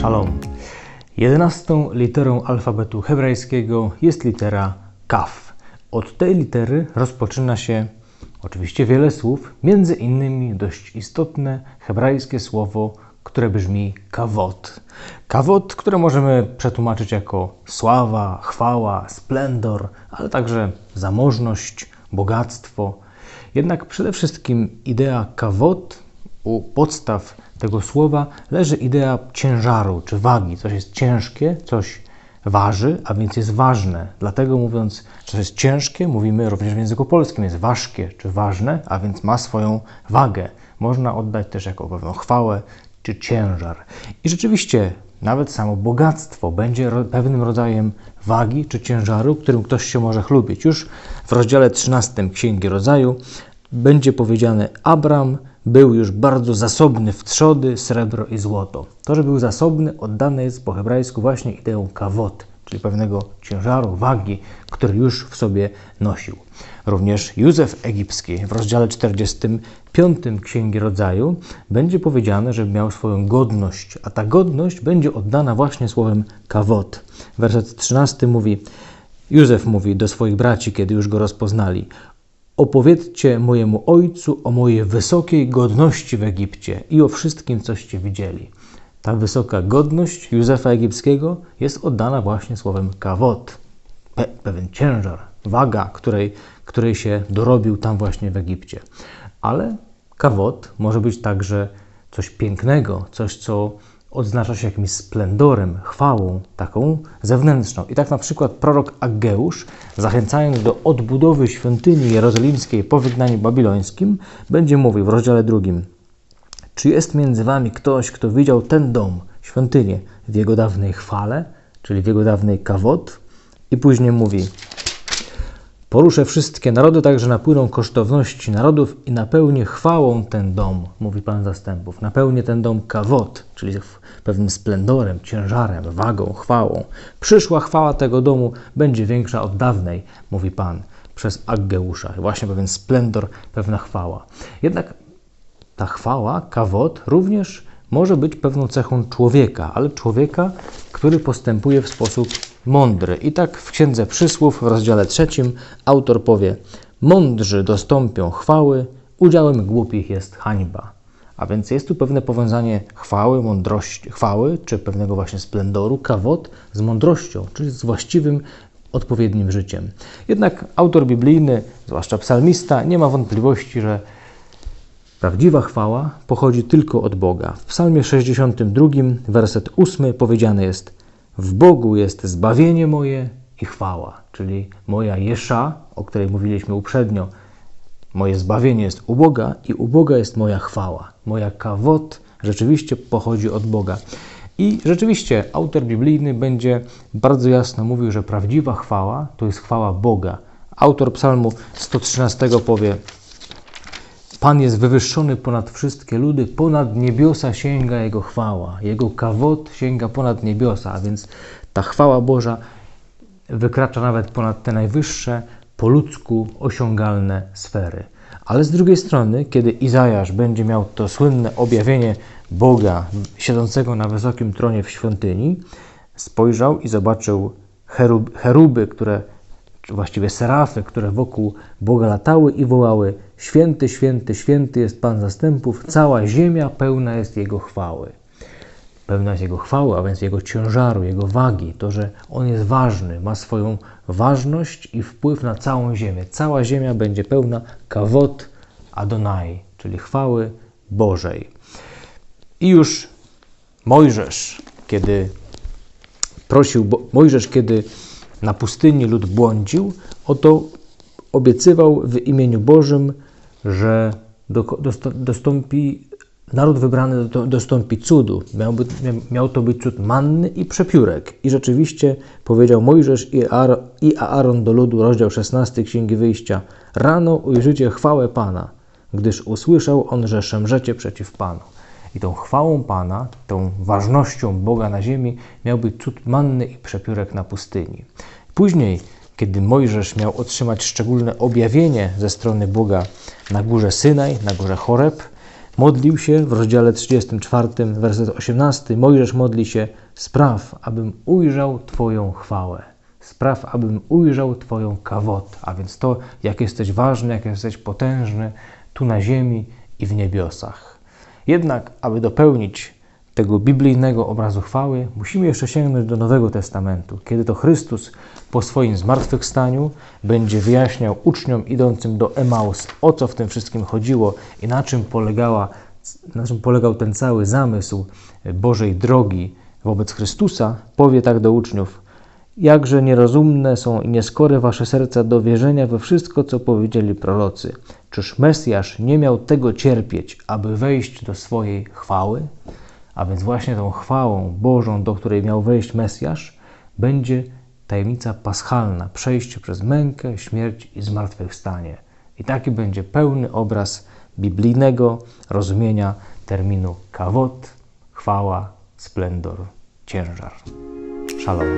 Shalom. Jedenastą literą alfabetu hebrajskiego jest litera Kaf. Od tej litery rozpoczyna się oczywiście wiele słów, między innymi dość istotne hebrajskie słowo, które brzmi kawot. Kawot, które możemy przetłumaczyć jako sława, chwała, splendor, ale także zamożność, bogactwo. Jednak przede wszystkim idea kawot u podstaw tego słowa leży idea ciężaru czy wagi. Coś jest ciężkie, coś waży, a więc jest ważne. Dlatego mówiąc, że jest ciężkie, mówimy również w języku polskim, jest ważkie czy ważne, a więc ma swoją wagę. Można oddać też jako pewną chwałę czy ciężar. I rzeczywiście nawet samo bogactwo będzie pewnym rodzajem wagi czy ciężaru, którym ktoś się może chlubić. Już w rozdziale 13 Księgi Rodzaju będzie powiedziane: Abram był już bardzo zasobny w trzody, srebro i złoto. To, że był zasobny, oddane jest po hebrajsku właśnie ideą kawot, czyli pewnego ciężaru, wagi, który już w sobie nosił. Również Józef Egipski w rozdziale 45 Księgi Rodzaju będzie powiedziane, że miał swoją godność, a ta godność będzie oddana właśnie słowem kawot. Werset 13 mówi, Józef mówi do swoich braci, kiedy już go rozpoznali: Opowiedzcie mojemu ojcu o mojej wysokiej godności w Egipcie i o wszystkim, coście widzieli. Ta wysoka godność Józefa Egipskiego jest oddana właśnie słowem kawot, pe pewien ciężar, waga, której, której się dorobił tam właśnie w Egipcie. Ale kawot może być także coś pięknego, coś, co odznacza się jakimś splendorem, chwałą taką zewnętrzną. I tak na przykład prorok Aggeusz, zachęcając do odbudowy świątyni jerozolimskiej po wygnaniu babilońskim, będzie mówił w rozdziale drugim: Czy jest między wami ktoś, kto widział ten dom, świątynię, w jego dawnej chwale, czyli w jego dawnej kawot? I później mówi: Poruszę wszystkie narody, także napłyną kosztowności narodów i napełnię chwałą ten dom, mówi Pan zastępów. Napełnię ten dom kawot, czyli pewnym splendorem, ciężarem, wagą, chwałą. Przyszła chwała tego domu będzie większa od dawnej, mówi Pan przez Aggeusza. Właśnie pewien splendor, pewna chwała. Jednak ta chwała, kawot, również może być pewną cechą człowieka, ale człowieka, który postępuje w sposób mądry. I tak w Księdze Przysłów w rozdziale trzecim autor powie: Mądrzy dostąpią chwały, udziałem głupich jest hańba. A więc jest tu pewne powiązanie chwały, mądrości, chwały, czy pewnego właśnie splendoru, kawot z mądrością, czyli z właściwym, odpowiednim życiem. Jednak autor biblijny, zwłaszcza psalmista, nie ma wątpliwości, że prawdziwa chwała pochodzi tylko od Boga. W psalmie 62, werset 8 powiedziane jest w Bogu jest zbawienie moje i chwała, czyli moja jesza, o której mówiliśmy uprzednio. Moje zbawienie jest u Boga i u Boga jest moja chwała. Moja kawot rzeczywiście pochodzi od Boga. I rzeczywiście autor biblijny będzie bardzo jasno mówił, że prawdziwa chwała to jest chwała Boga. Autor psalmu 113 powie: Pan jest wywyższony ponad wszystkie ludy, ponad niebiosa sięga Jego chwała, Jego kawot sięga ponad niebiosa, a więc ta chwała Boża wykracza nawet ponad te najwyższe, po ludzku osiągalne sfery. Ale z drugiej strony, kiedy Izajasz będzie miał to słynne objawienie Boga siedzącego na wysokim tronie w świątyni, spojrzał i zobaczył cheruby, które właściwie serafy, które wokół Boga latały i wołały: Święty, święty, święty jest Pan zastępów, cała ziemia pełna jest Jego chwały. Pełna jest Jego chwały, a więc Jego ciężaru, Jego wagi, to, że On jest ważny, ma swoją ważność i wpływ na całą ziemię. Cała ziemia będzie pełna kawot Adonai, czyli chwały Bożej. I już Mojżesz, kiedy prosił, Mojżesz, kiedy na pustyni lud błądził, oto obiecywał w imieniu Bożym, że dostąpi, naród wybrany dostąpi cudu. Miał, miał to być cud manny i przepiórek. I rzeczywiście powiedział Mojżesz i Aaron do ludu, rozdział 16 Księgi Wyjścia. Rano ujrzycie chwałę Pana, gdyż usłyszał on, że szemrzecie przeciw Panu. I tą chwałą Pana, tą ważnością Boga na ziemi miał być cud manny i przepiórek na pustyni. Później, kiedy Mojżesz miał otrzymać szczególne objawienie ze strony Boga na górze Synaj, na górze Choreb, modlił się w rozdziale 34, werset 18. Mojżesz modli się: Spraw, abym ujrzał Twoją chwałę. Spraw, abym ujrzał Twoją kawot, a więc to, jak jesteś ważny, jak jesteś potężny tu na ziemi i w niebiosach. Jednak, aby dopełnić tego biblijnego obrazu chwały, musimy jeszcze sięgnąć do Nowego Testamentu, kiedy to Chrystus po swoim zmartwychwstaniu będzie wyjaśniał uczniom idącym do Emaus, o co w tym wszystkim chodziło i na czym, polegała, na czym polegał ten cały zamysł Bożej drogi wobec Chrystusa, powie tak do uczniów: Jakże nierozumne są i nieskore wasze serca do wierzenia we wszystko, co powiedzieli prorocy. Czyż Mesjasz nie miał tego cierpieć, aby wejść do swojej chwały? A więc właśnie tą chwałą Bożą, do której miał wejść Mesjasz, będzie tajemnica paschalna, przejście przez mękę, śmierć i zmartwychwstanie. I taki będzie pełny obraz biblijnego rozumienia terminu kawot, chwała, splendor, ciężar. Shalom.